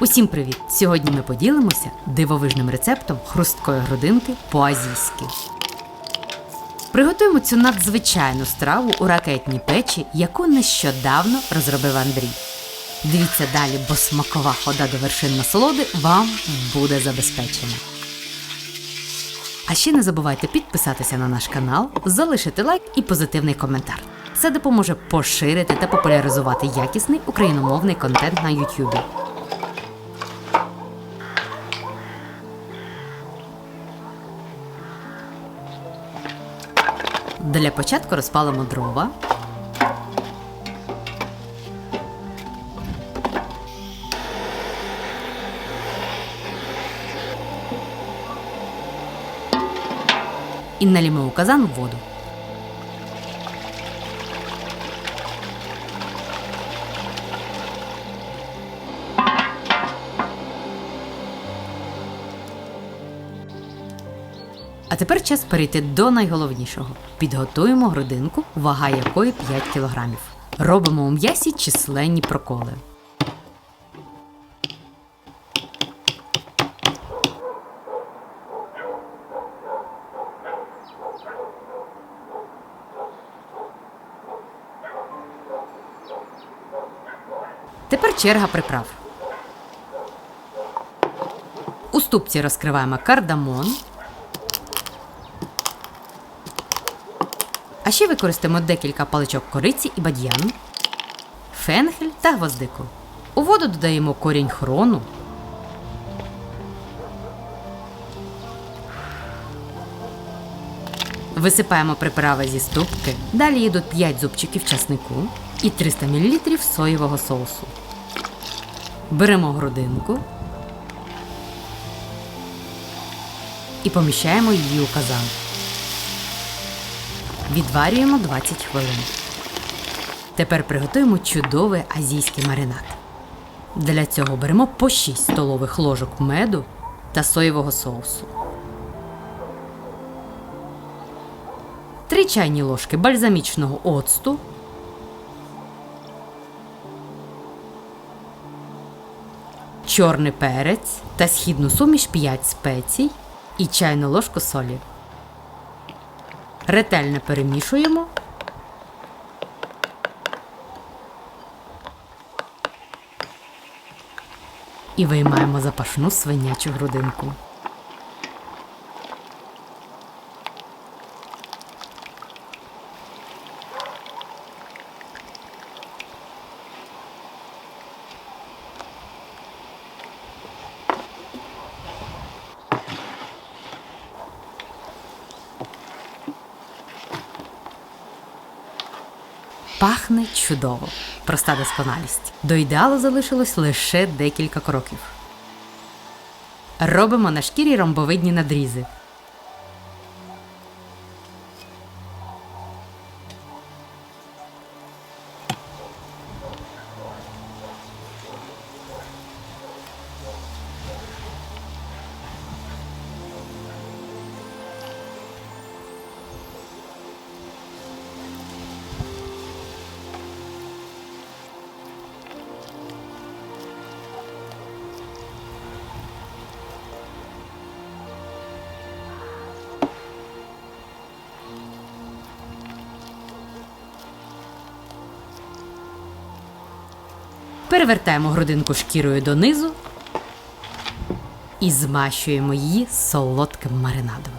Усім привіт! Сьогодні ми поділимося дивовижним рецептом хрусткої грудинки по-азійськи. Приготуємо цю надзвичайну страву у ракетній печі, яку нещодавно розробив Андрій. Дивіться далі, бо смакова хода до вершин насолоди вам буде забезпечена. А ще не забувайте підписатися на наш канал, залишити лайк і позитивний коментар. Це допоможе поширити та популяризувати якісний україномовний контент на YouTube. Для початку розпалимо дрова. І налімо у казан воду. Тепер час перейти до найголовнішого. Підготуємо грудинку, вага якої 5 кг. Робимо у м'ясі численні проколи. Тепер черга приправ. У ступці розкриваємо кардамон. А ще використаємо декілька паличок кориці і бадьян, фенхель та гвоздику. У воду додаємо корінь хрону. Висипаємо приправи зі ступки. Далі йдуть 5 зубчиків часнику і 300 мл соєвого соусу. Беремо грудинку і поміщаємо її у казан. Відварюємо 20 хвилин. Тепер приготуємо чудовий азійський маринад. Для цього беремо по 6 столових ложок меду та соєвого соусу. 3 чайні ложки бальзамічного оцту. Чорний перець та східну суміш 5 спецій і чайну ложку солі. Ретельно перемішуємо. І виймаємо запашну свинячу грудинку. Пахне чудово. Проста досконалість. До ідеалу залишилось лише декілька кроків. Робимо на шкірі ромбовидні надрізи. Перевертаємо грудинку шкірою донизу і змащуємо її солодким маринадом.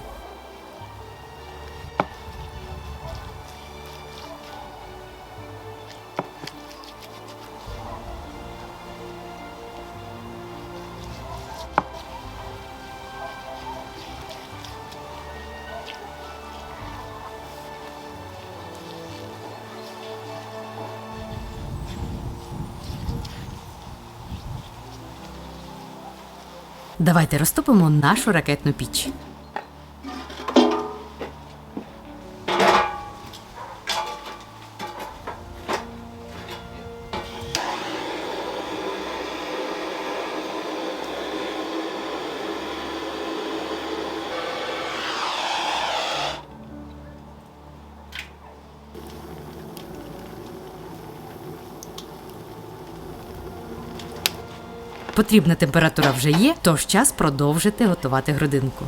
Давайте розтопимо нашу ракетну піч. Потрібна температура вже є, тож час продовжити готувати грудинку.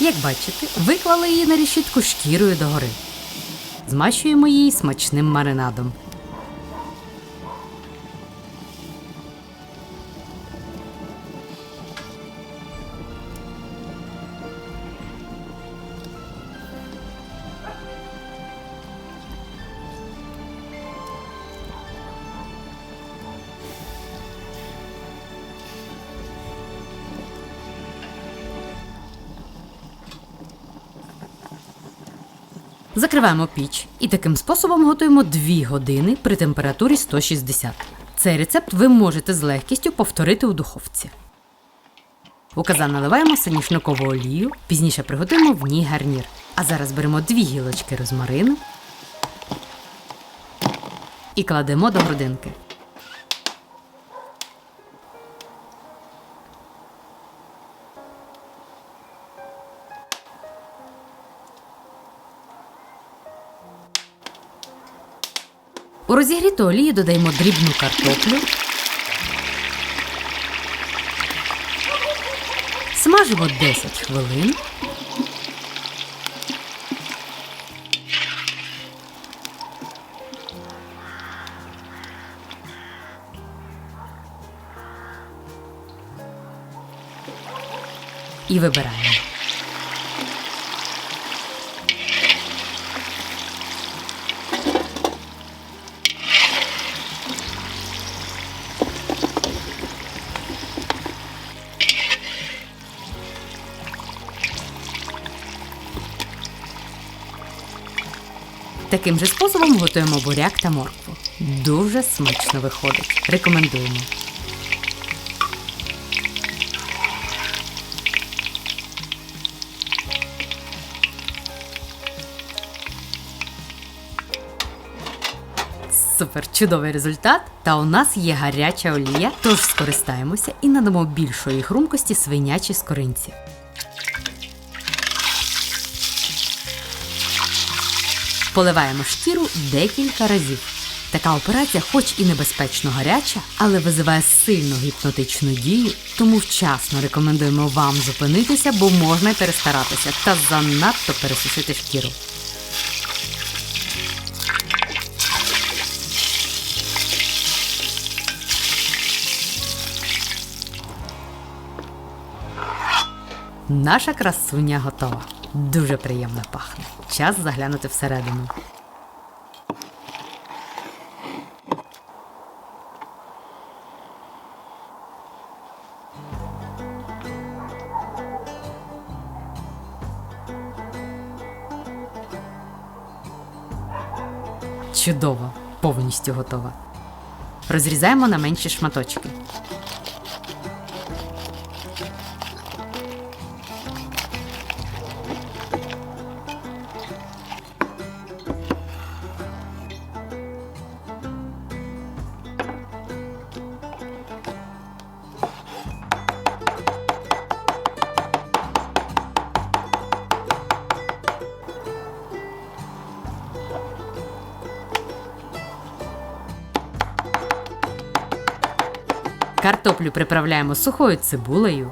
Як бачите, виклали її на решітку шкірою догори. Змащуємо її смачним маринадом. Закриваємо піч і таким способом готуємо 2 години при температурі 160. Цей рецепт ви можете з легкістю повторити у духовці. У казан наливаємо санішникову олію, пізніше приготуємо в ній гарнір. А зараз беремо дві гілочки розмарину і кладемо до грудинки. У розігріту олію додаємо дрібну картоплю. Смажимо 10 хвилин. І вибираємо. Таким же способом готуємо буряк та моркву. Дуже смачно виходить. Рекомендуємо. Супер чудовий результат. Та у нас є гаряча олія, тож скористаємося і надамо більшої хрумкості свинячій скоринці. Поливаємо шкіру декілька разів. Така операція, хоч і небезпечно гаряча, але визиває сильну гіпнотичну дію, тому вчасно рекомендуємо вам зупинитися, бо можна перестаратися та занадто пересушити шкіру. Наша красуня готова. Дуже приємно пахне. Час заглянути всередину. Чудово, повністю готова. Розрізаємо на менші шматочки. Картоплю приправляємо сухою цибулею.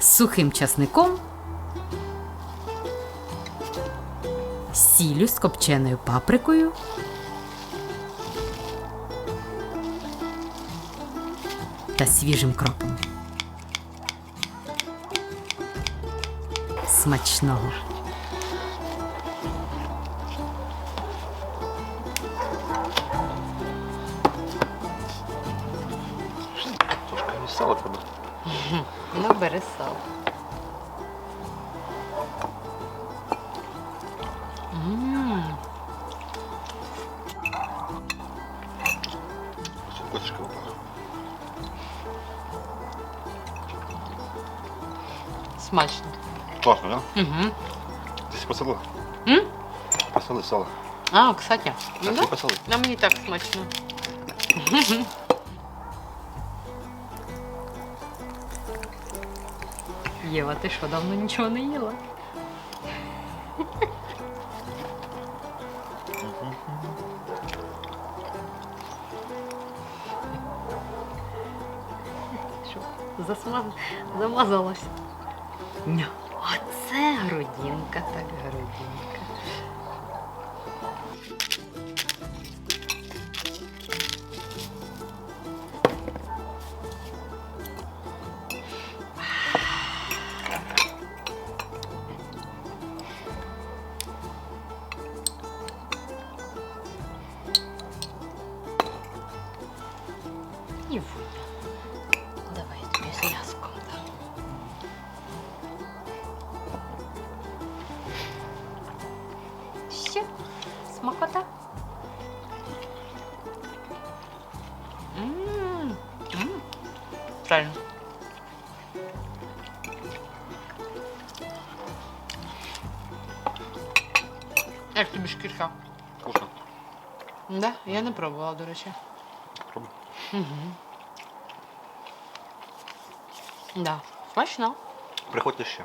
Сухим часником. Сіллю з копченою паприкою. Та свіжим кропом. Смачного! Ну, бери сало. Косточка випала. Смачно. Класно, да? Угу. Ти посолила? М? Посоли сало. А, кстати. Так, да? ти посоли. А мені так смачно. Єва, ти що, давно нічого не їла? Що, засмаз... замазалась? Оце грудинка, так грудинка. І вуня. Давай я тобі з м'яском дам. Ще смакота. М, м. Правильно. Як тобі шкірка? Вкусно. Да? Я не пробувала, до речі. Пробуй. Да. Смачно. Приходьте ще.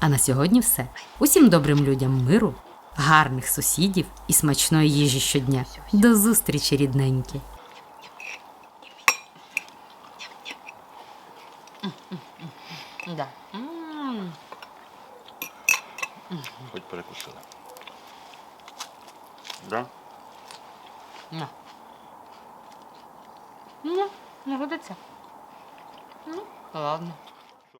А на сьогодні все. Усім добрим людям миру, гарних сусідів і смачної їжі щодня. До зустрічі, рідненькі!